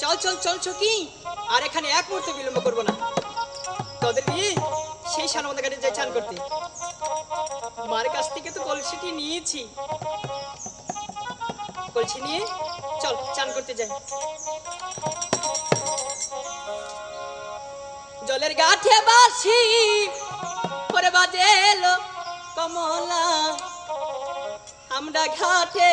চল চল চল কি আর এখানে এক মুহূর্তে বিলম্ব করব না। তোদের দিয়ে সেই সান ঘাটে যাই চান করতে। মার কাছ থেকে তো কলসিটি নিয়েছি। কলসি নিয়ে চল, চান করতে যাই। জলের গাঠে বাসি পরে বাজে এলো কমলা। আমরা ঘাটে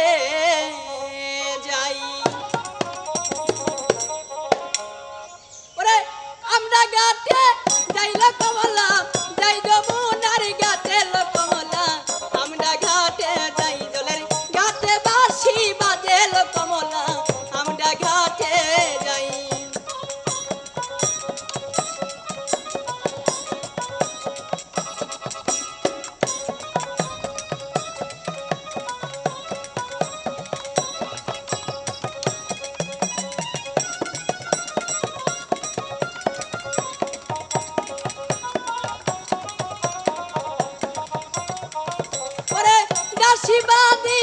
শিবাদী